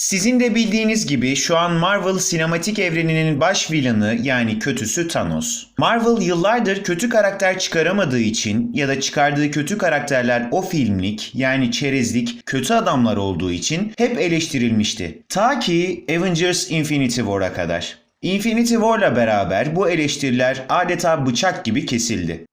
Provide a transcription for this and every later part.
Sizin de bildiğiniz gibi şu an Marvel sinematik evreninin baş villainı yani kötüsü Thanos. Marvel yıllardır kötü karakter çıkaramadığı için ya da çıkardığı kötü karakterler o filmlik yani çerezlik kötü adamlar olduğu için hep eleştirilmişti. Ta ki Avengers Infinity War'a kadar. Infinity War'la beraber bu eleştiriler adeta bıçak gibi kesildi.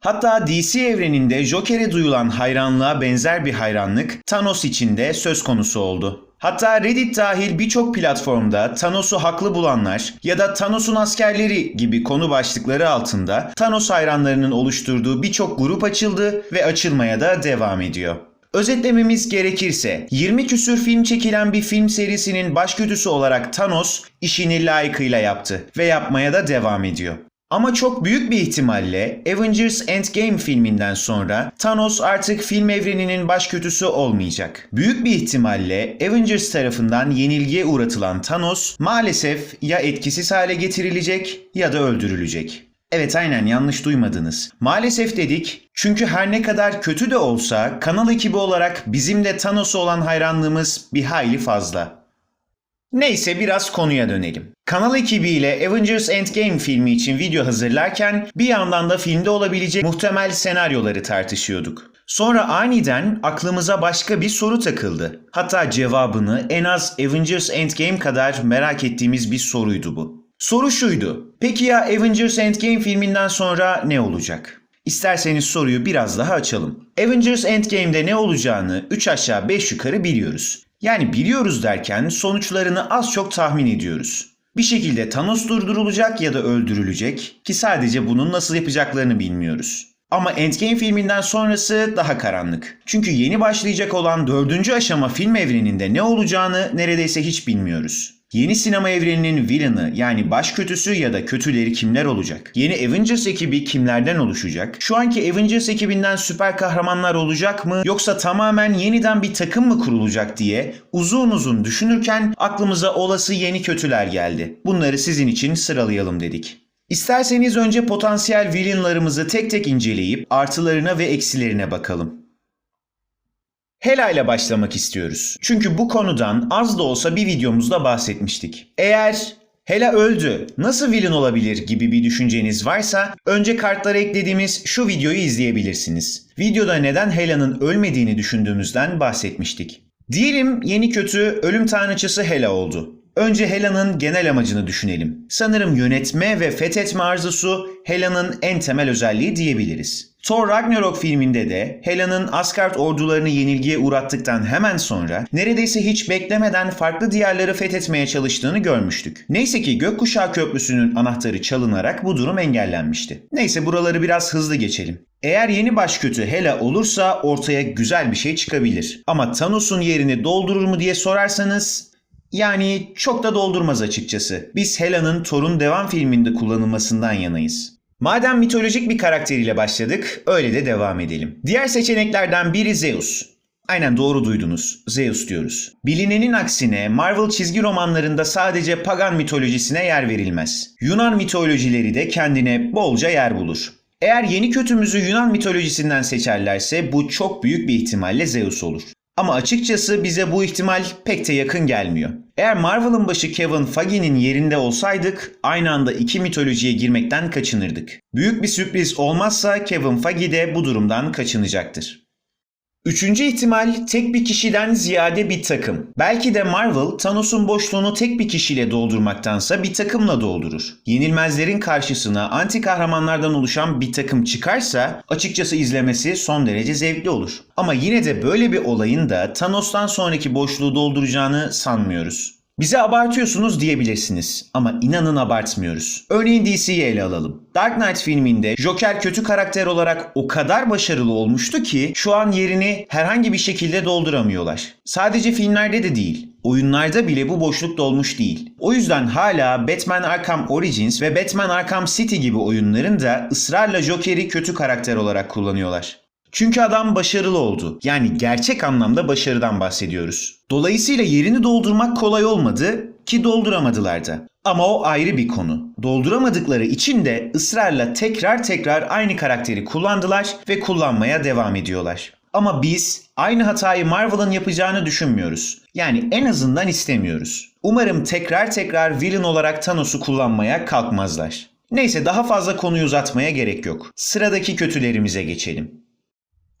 Hatta DC evreninde Joker'e duyulan hayranlığa benzer bir hayranlık Thanos için de söz konusu oldu. Hatta Reddit dahil birçok platformda Thanos'u haklı bulanlar ya da Thanos'un askerleri gibi konu başlıkları altında Thanos hayranlarının oluşturduğu birçok grup açıldı ve açılmaya da devam ediyor. Özetlememiz gerekirse 20 küsür film çekilen bir film serisinin başkötüsü olarak Thanos işini layıkıyla yaptı ve yapmaya da devam ediyor. Ama çok büyük bir ihtimalle Avengers Endgame filminden sonra Thanos artık film evreninin başkötüsü olmayacak. Büyük bir ihtimalle Avengers tarafından yenilgiye uğratılan Thanos maalesef ya etkisiz hale getirilecek ya da öldürülecek. Evet aynen yanlış duymadınız. Maalesef dedik çünkü her ne kadar kötü de olsa kanal ekibi olarak bizim de Thanos'a olan hayranlığımız bir hayli fazla. Neyse biraz konuya dönelim. Kanal ekibiyle Avengers Endgame filmi için video hazırlarken bir yandan da filmde olabilecek muhtemel senaryoları tartışıyorduk. Sonra aniden aklımıza başka bir soru takıldı. Hatta cevabını en az Avengers Endgame kadar merak ettiğimiz bir soruydu bu. Soru şuydu. Peki ya Avengers Endgame filminden sonra ne olacak? İsterseniz soruyu biraz daha açalım. Avengers Endgame'de ne olacağını 3 aşağı 5 yukarı biliyoruz. Yani biliyoruz derken sonuçlarını az çok tahmin ediyoruz. Bir şekilde Thanos durdurulacak ya da öldürülecek ki sadece bunun nasıl yapacaklarını bilmiyoruz. Ama Endgame filminden sonrası daha karanlık. Çünkü yeni başlayacak olan dördüncü aşama film evreninde ne olacağını neredeyse hiç bilmiyoruz. Yeni sinema evreninin villain'ı yani baş kötüsü ya da kötüleri kimler olacak? Yeni Avengers ekibi kimlerden oluşacak? Şu anki Avengers ekibinden süper kahramanlar olacak mı? Yoksa tamamen yeniden bir takım mı kurulacak diye uzun uzun düşünürken aklımıza olası yeni kötüler geldi. Bunları sizin için sıralayalım dedik. İsterseniz önce potansiyel villainlarımızı tek tek inceleyip artılarına ve eksilerine bakalım. Hela ile başlamak istiyoruz. Çünkü bu konudan az da olsa bir videomuzda bahsetmiştik. Eğer Hela öldü, nasıl villain olabilir gibi bir düşünceniz varsa önce kartlara eklediğimiz şu videoyu izleyebilirsiniz. Videoda neden Hela'nın ölmediğini düşündüğümüzden bahsetmiştik. Diyelim yeni kötü ölüm tanrıçısı Hela oldu. Önce Hela'nın genel amacını düşünelim. Sanırım yönetme ve fethetme arzusu Hela'nın en temel özelliği diyebiliriz. Thor Ragnarok filminde de Hela'nın Asgard ordularını yenilgiye uğrattıktan hemen sonra neredeyse hiç beklemeden farklı diyarları fethetmeye çalıştığını görmüştük. Neyse ki Gökkuşağı Köprüsü'nün anahtarı çalınarak bu durum engellenmişti. Neyse buraları biraz hızlı geçelim. Eğer yeni başkötü Hela olursa ortaya güzel bir şey çıkabilir. Ama Thanos'un yerini doldurur mu diye sorarsanız yani çok da doldurmaz açıkçası. Biz Hela'nın Thor'un devam filminde kullanılmasından yanayız. Madem mitolojik bir karakteriyle başladık, öyle de devam edelim. Diğer seçeneklerden biri Zeus. Aynen doğru duydunuz. Zeus diyoruz. Bilinenin aksine Marvel çizgi romanlarında sadece pagan mitolojisine yer verilmez. Yunan mitolojileri de kendine bolca yer bulur. Eğer yeni kötümüzü Yunan mitolojisinden seçerlerse bu çok büyük bir ihtimalle Zeus olur. Ama açıkçası bize bu ihtimal pek de yakın gelmiyor. Eğer Marvel'ın başı Kevin Feige'nin yerinde olsaydık aynı anda iki mitolojiye girmekten kaçınırdık. Büyük bir sürpriz olmazsa Kevin Feige de bu durumdan kaçınacaktır. Üçüncü ihtimal tek bir kişiden ziyade bir takım. Belki de Marvel Thanos'un boşluğunu tek bir kişiyle doldurmaktansa bir takımla doldurur. Yenilmezlerin karşısına anti kahramanlardan oluşan bir takım çıkarsa açıkçası izlemesi son derece zevkli olur. Ama yine de böyle bir olayın da Thanos'tan sonraki boşluğu dolduracağını sanmıyoruz. Bize abartıyorsunuz diyebilirsiniz ama inanın abartmıyoruz. Örneğin DC'yi ele alalım. Dark Knight filminde Joker kötü karakter olarak o kadar başarılı olmuştu ki şu an yerini herhangi bir şekilde dolduramıyorlar. Sadece filmlerde de değil. Oyunlarda bile bu boşluk dolmuş değil. O yüzden hala Batman Arkham Origins ve Batman Arkham City gibi oyunların da ısrarla Joker'i kötü karakter olarak kullanıyorlar. Çünkü adam başarılı oldu. Yani gerçek anlamda başarıdan bahsediyoruz. Dolayısıyla yerini doldurmak kolay olmadı ki dolduramadılar da. Ama o ayrı bir konu. Dolduramadıkları için de ısrarla tekrar tekrar aynı karakteri kullandılar ve kullanmaya devam ediyorlar. Ama biz aynı hatayı Marvel'ın yapacağını düşünmüyoruz. Yani en azından istemiyoruz. Umarım tekrar tekrar villain olarak Thanos'u kullanmaya kalkmazlar. Neyse daha fazla konuyu uzatmaya gerek yok. Sıradaki kötülerimize geçelim.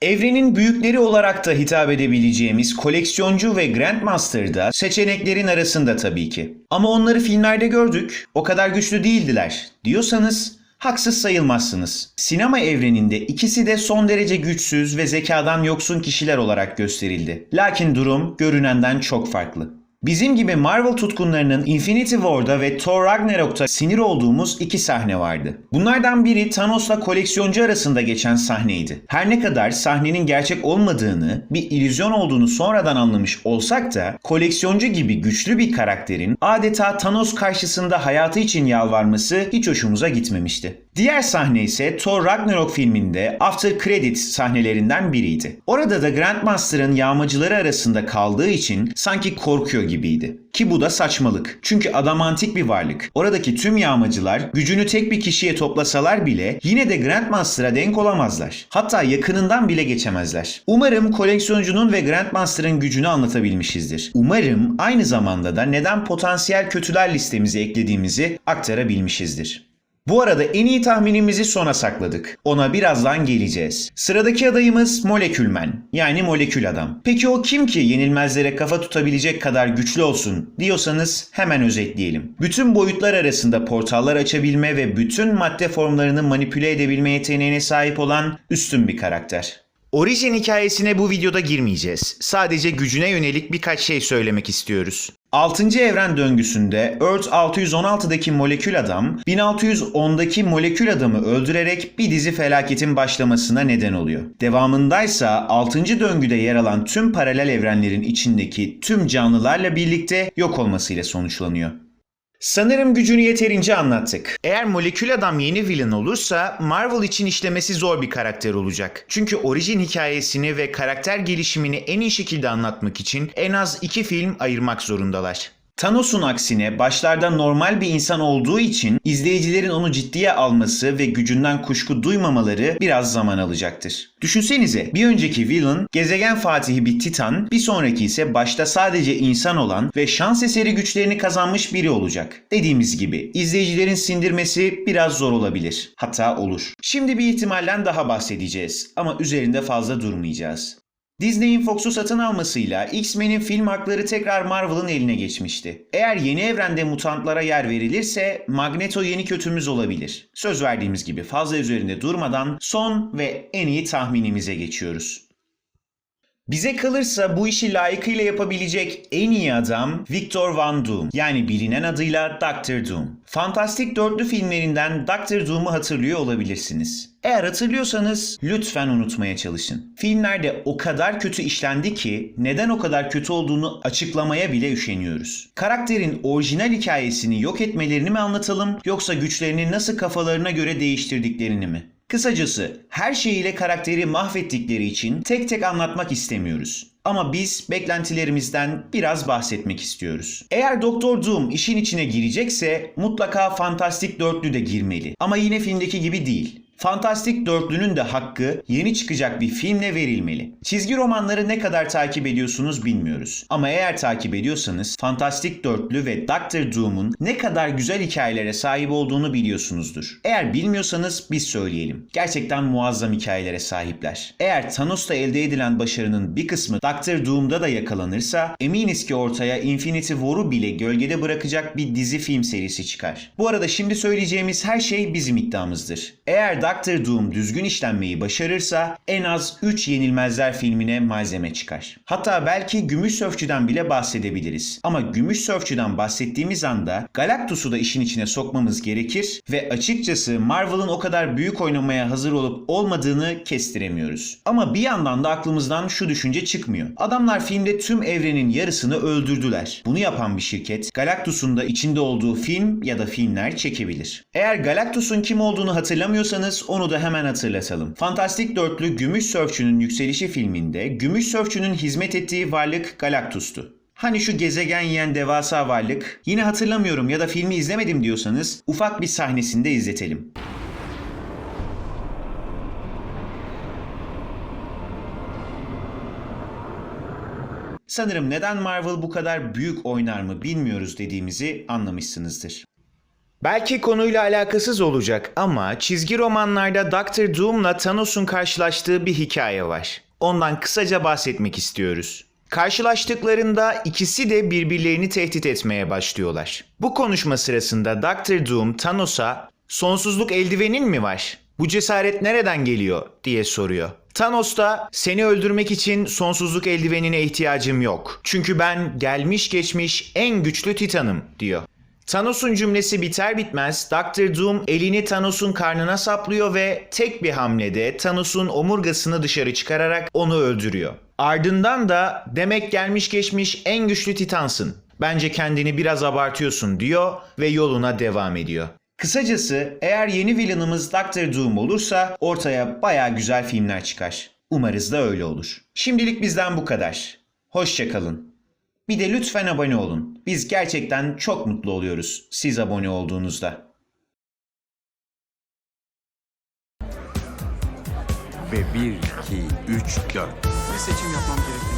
Evrenin büyükleri olarak da hitap edebileceğimiz koleksiyoncu ve Grandmaster da seçeneklerin arasında tabii ki. Ama onları filmlerde gördük, o kadar güçlü değildiler diyorsanız haksız sayılmazsınız. Sinema evreninde ikisi de son derece güçsüz ve zekadan yoksun kişiler olarak gösterildi. Lakin durum görünenden çok farklı. Bizim gibi Marvel tutkunlarının Infinity War'da ve Thor Ragnarok'ta sinir olduğumuz iki sahne vardı. Bunlardan biri Thanos'la koleksiyoncu arasında geçen sahneydi. Her ne kadar sahnenin gerçek olmadığını, bir illüzyon olduğunu sonradan anlamış olsak da koleksiyoncu gibi güçlü bir karakterin adeta Thanos karşısında hayatı için yalvarması hiç hoşumuza gitmemişti. Diğer sahne ise Thor Ragnarok filminde After Credit sahnelerinden biriydi. Orada da Grandmaster'ın yağmacıları arasında kaldığı için sanki korkuyor gibiydi. Ki bu da saçmalık. Çünkü adamantik bir varlık. Oradaki tüm yağmacılar gücünü tek bir kişiye toplasalar bile yine de Grandmaster'a denk olamazlar. Hatta yakınından bile geçemezler. Umarım koleksiyoncunun ve Grandmaster'ın gücünü anlatabilmişizdir. Umarım aynı zamanda da neden potansiyel kötüler listemize eklediğimizi aktarabilmişizdir. Bu arada en iyi tahminimizi sona sakladık. Ona birazdan geleceğiz. Sıradaki adayımız Molekülmen. Yani molekül adam. Peki o kim ki yenilmezlere kafa tutabilecek kadar güçlü olsun diyorsanız hemen özetleyelim. Bütün boyutlar arasında portallar açabilme ve bütün madde formlarını manipüle edebilme yeteneğine sahip olan üstün bir karakter. Origin hikayesine bu videoda girmeyeceğiz. Sadece gücüne yönelik birkaç şey söylemek istiyoruz. 6. evren döngüsünde Earth 616'daki molekül adam 1610'daki molekül adamı öldürerek bir dizi felaketin başlamasına neden oluyor. Devamındaysa 6. döngüde yer alan tüm paralel evrenlerin içindeki tüm canlılarla birlikte yok olmasıyla sonuçlanıyor. Sanırım gücünü yeterince anlattık. Eğer molekül adam yeni villain olursa Marvel için işlemesi zor bir karakter olacak. Çünkü orijin hikayesini ve karakter gelişimini en iyi şekilde anlatmak için en az iki film ayırmak zorundalar. Thanos'un aksine başlarda normal bir insan olduğu için izleyicilerin onu ciddiye alması ve gücünden kuşku duymamaları biraz zaman alacaktır. Düşünsenize bir önceki villain gezegen fatihi bir titan, bir sonraki ise başta sadece insan olan ve şans eseri güçlerini kazanmış biri olacak. Dediğimiz gibi izleyicilerin sindirmesi biraz zor olabilir. Hatta olur. Şimdi bir ihtimalden daha bahsedeceğiz ama üzerinde fazla durmayacağız. Disney'in Fox'u satın almasıyla X-Men'in film hakları tekrar Marvel'ın eline geçmişti. Eğer yeni evrende mutantlara yer verilirse Magneto yeni kötümüz olabilir. Söz verdiğimiz gibi fazla üzerinde durmadan son ve en iyi tahminimize geçiyoruz. Bize kalırsa bu işi layıkıyla yapabilecek en iyi adam Victor Van Doom yani bilinen adıyla Doctor Doom. Fantastik dörtlü filmlerinden Doctor Doom'u hatırlıyor olabilirsiniz. Eğer hatırlıyorsanız lütfen unutmaya çalışın. Filmlerde o kadar kötü işlendi ki neden o kadar kötü olduğunu açıklamaya bile üşeniyoruz. Karakterin orijinal hikayesini yok etmelerini mi anlatalım yoksa güçlerini nasıl kafalarına göre değiştirdiklerini mi? Kısacası her şeyiyle karakteri mahvettikleri için tek tek anlatmak istemiyoruz. Ama biz beklentilerimizden biraz bahsetmek istiyoruz. Eğer Doktor Doom işin içine girecekse mutlaka Fantastik Dörtlü de girmeli. Ama yine filmdeki gibi değil. Fantastik Dörtlü'nün de hakkı yeni çıkacak bir filmle verilmeli. Çizgi romanları ne kadar takip ediyorsunuz bilmiyoruz. Ama eğer takip ediyorsanız Fantastik Dörtlü ve Doctor Doom'un ne kadar güzel hikayelere sahip olduğunu biliyorsunuzdur. Eğer bilmiyorsanız biz söyleyelim. Gerçekten muazzam hikayelere sahipler. Eğer Thanos'ta elde edilen başarının bir kısmı Doctor Doom'da da yakalanırsa eminiz ki ortaya Infinity War'u bile gölgede bırakacak bir dizi film serisi çıkar. Bu arada şimdi söyleyeceğimiz her şey bizim iddiamızdır. Eğer Doctor Doom düzgün işlenmeyi başarırsa en az 3 Yenilmezler filmine malzeme çıkar. Hatta belki Gümüş Sörfçü'den bile bahsedebiliriz. Ama Gümüş Sörfçü'den bahsettiğimiz anda Galactus'u da işin içine sokmamız gerekir ve açıkçası Marvel'ın o kadar büyük oynamaya hazır olup olmadığını kestiremiyoruz. Ama bir yandan da aklımızdan şu düşünce çıkmıyor. Adamlar filmde tüm evrenin yarısını öldürdüler. Bunu yapan bir şirket Galactus'un da içinde olduğu film ya da filmler çekebilir. Eğer Galactus'un kim olduğunu hatırlamıyorsanız onu da hemen hatırlatalım. Fantastik Dörtlü Gümüş Sörfçü'nün Yükselişi filminde Gümüş Sörfçü'nün hizmet ettiği varlık Galactus'tu. Hani şu gezegen yiyen devasa varlık? Yine hatırlamıyorum ya da filmi izlemedim diyorsanız ufak bir sahnesinde izletelim. sanırım neden Marvel bu kadar büyük oynar mı bilmiyoruz dediğimizi anlamışsınızdır. Belki konuyla alakasız olacak ama çizgi romanlarda Doctor Doom'la Thanos'un karşılaştığı bir hikaye var. Ondan kısaca bahsetmek istiyoruz. Karşılaştıklarında ikisi de birbirlerini tehdit etmeye başlıyorlar. Bu konuşma sırasında Doctor Doom Thanos'a "Sonsuzluk eldivenin mi var? Bu cesaret nereden geliyor?" diye soruyor. Thanos da seni öldürmek için sonsuzluk eldivenine ihtiyacım yok. Çünkü ben gelmiş geçmiş en güçlü Titan'ım diyor. Thanos'un cümlesi biter bitmez Dr. Doom elini Thanos'un karnına saplıyor ve tek bir hamlede Thanos'un omurgasını dışarı çıkararak onu öldürüyor. Ardından da demek gelmiş geçmiş en güçlü Titansın. Bence kendini biraz abartıyorsun diyor ve yoluna devam ediyor. Kısacası eğer yeni villainımız Dr. Doom olursa ortaya baya güzel filmler çıkar. Umarız da öyle olur. Şimdilik bizden bu kadar. Hoşçakalın. Bir de lütfen abone olun. Biz gerçekten çok mutlu oluyoruz siz abone olduğunuzda. Ve 1, 2, 3, 4. Bir seçim yapmam gerekiyor.